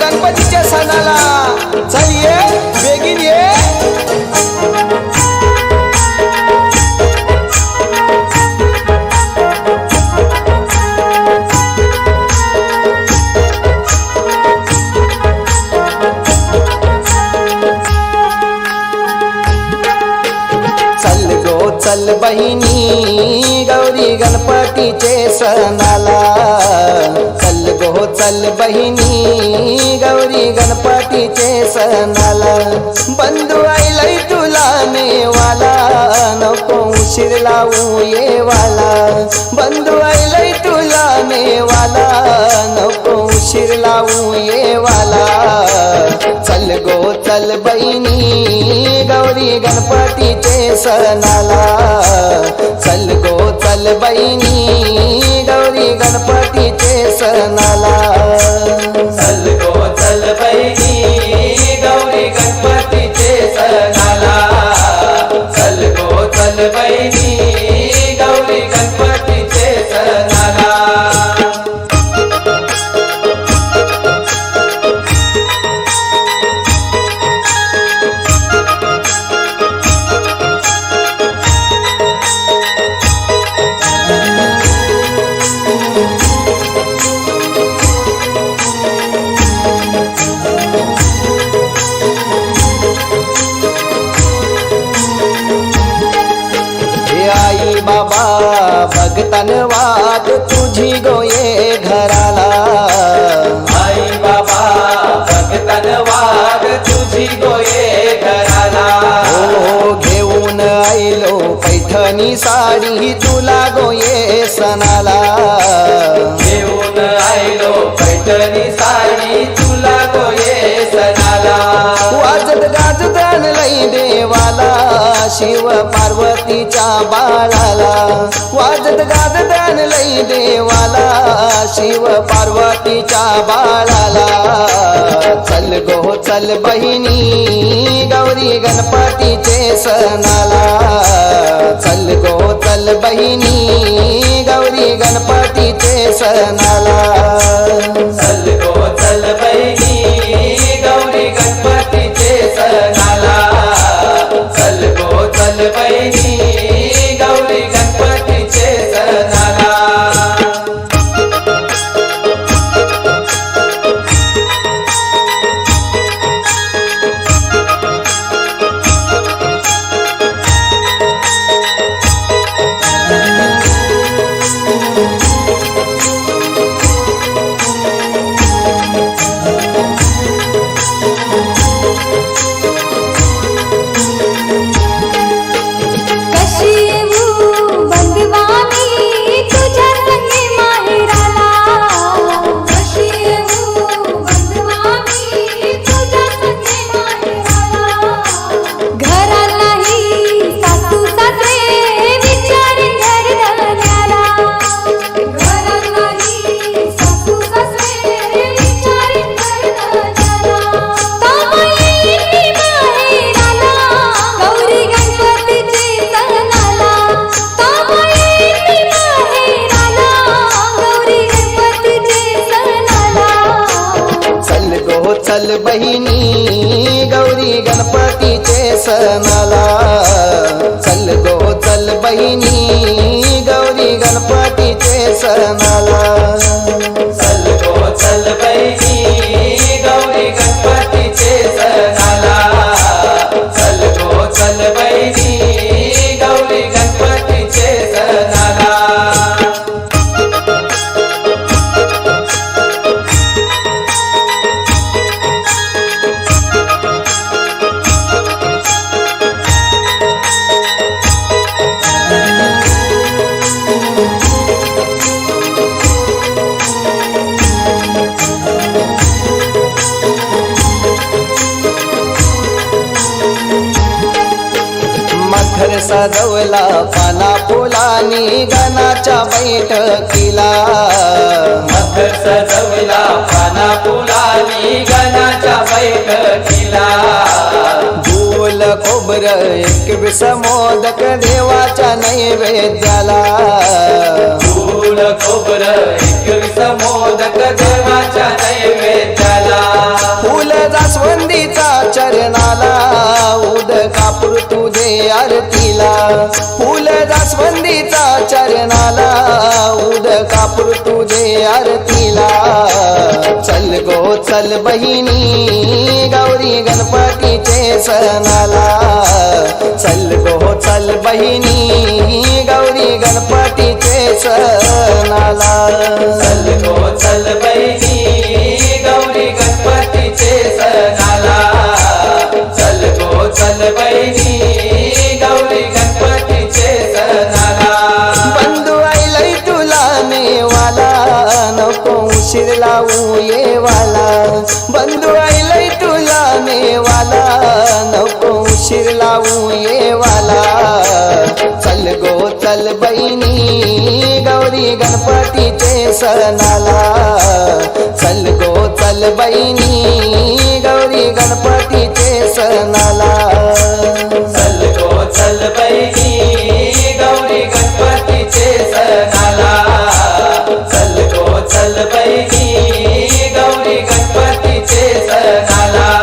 गणपतीच्या सणाला. चल ये बेगीन ये. चल बहिणी गौरी गणपतीचे सणाला. चल गो हो चल बहिणी गौरी गणपतीचे सणाला. बंधू आईलाय तुला नेवाला नको उशीर लावू येवाला. बंधू आईलाय तुला नेवाला नको उशीर लावू येवाला. चल गो हो चल बहिणी गौरी गणपतीचे सणाला. चल गो चल बहिणी गौरी गणपतीचे सणाला. चल गो चल बहिणी गौरी गणपतीचे सणाला. चल गो चल बहिणी बाबा भगतन वाद तुझी गोये घराला. आई बाबा भगतन वाद तुझी गोये घराला. हो घेऊन आईलो पैठणी साडी तुला पैठणी साडी तुला गोये सणाला. वाजत गाजत आणलंय देवाला शिव पार्वतीच्या बाळाला. वाजत गाजत आणलंय देवाला शिव पार्वतीच्या बाळाला. चल गो चल बहिणी गौरी गणपतीचे सणाला. चल गो चल बहिणी गौरी गणपतीचे सणाला. चल गो चल बहिणी गौरी गणपतीचे सणाला. चल गो चल बहिणी चल चल बहिणी गौरी गणपतीचे सणाला. चल गो चल बहिणी गौरी गणपतीचे सणाला. चल गो चल बहिणी सजवला. पाना फुलानी गणाच्या बैठकीला. मखर सजवला. पाना फुलानी गणाच्या बैठकीला. फूल खोबर एकवीस मोदक देवाच्या नैवेद्याला. फूल खोबर एकवीस मोदक देवाच्या नैवेद्याला. फुल जास्वंदीचा चरणाला. उद कापूर तुझे आरतीला फुल जास्वंदीचा चरणाला उद कापूर तुझे आरतीला. चल गो चल बहिणी गौरी गणपतीचे सणाला. चल गो चल बहिणी गौरी गणपतीचे सणाला. चल गो उशीर लावू येवाला बंधू आईलय तुला नेवाला नको उशीर लावू येवाला चल गो चल बहिणी. गौरी गणपतीचे सणाला. चल गो चल बहिणी. गौरी गणपतीचे सणाला. चल गो चल बहिणी. सणाला